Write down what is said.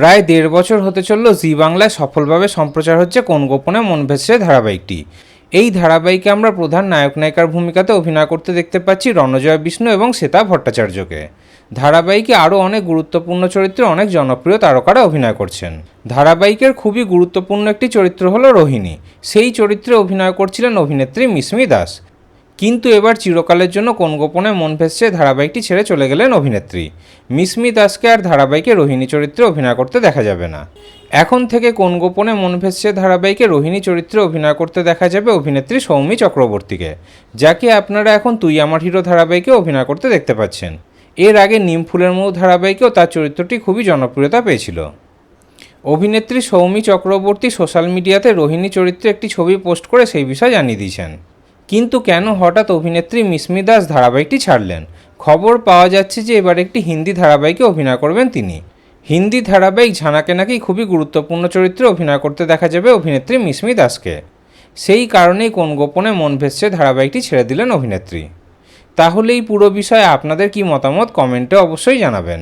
প্রায় দেড় বছর হতে চলল জি বাংলায় সফলভাবে সম্প্রচার হচ্ছে কোন গোপনে মন ভেসছে ধারাবাহিকটি। এই ধারাবাহিকে আমরা প্রধান নায়ক নায়িকার ভূমিকাতে অভিনয় করতে দেখতে পাচ্ছি রণজয় বিষ্ণু এবং শ্বেতা ভট্টাচার্যকে। ধারাবাহিকে আরও অনেক গুরুত্বপূর্ণ চরিত্রে অনেক জনপ্রিয় তারকারা অভিনয় করছেন। ধারাবাহিকের খুবই গুরুত্বপূর্ণ একটি চরিত্র হলো রোহিণী। সেই চরিত্রে অভিনয় করছিলেন অভিনেত্রী মিসমি দাস। কিন্তু এবার চিরকালের জন্য কোন গোপনে মন ভেসছে ধারাবাহিকটি ছেড়ে চলে গেলেন অভিনেত্রী। মিসমি দাসকে আর ধারাবাহিকে রোহিণী চরিত্রে অভিনয় করতে দেখা যাবে না। এখন থেকে কোন গোপনে মন ভেসছে ধারাবাহিকে রোহিণী চরিত্রে অভিনয় করতে দেখা যাবে অভিনেত্রী সৌমি চক্রবর্তীকে, যাকে আপনারা এখন তুই আমার হিরো ধারাবাহিকে অভিনয় করতে দেখতে পাচ্ছেন। এর আগে নিম ফুলের মৌ ধারাবাহিকেও তার চরিত্রটি খুবই জনপ্রিয়তা পেয়েছিল। অভিনেত্রী সৌমি চক্রবর্তী সোশ্যাল মিডিয়াতে রোহিণী চরিত্রে একটি ছবি পোস্ট করে সেই বিষয়ে জানিয়ে দিয়েছেন। কিন্তু কেন হঠাৎ অভিনেত্রী মিসমি দাস ধারাবাহিকটি ছাড়লেন? খবর পাওয়া যাচ্ছে যে এবার একটি হিন্দি ধারাবাহিকে অভিনয় করবেন তিনি। হিন্দি ধারাবাহিক ঝানাকে নাকি খুবই গুরুত্বপূর্ণ চরিত্রে অভিনয় করতে দেখা যাবে অভিনেত্রী মিসমি দাসকে। সেই কারণেই কোন গোপনে মন ভেসছে ধারাবাহিকটি ছেড়ে দিলেন অভিনেত্রী। তাহলে এই পুরো বিষয়ে আপনাদের কি মতামত কমেন্টে অবশ্যই জানাবেন।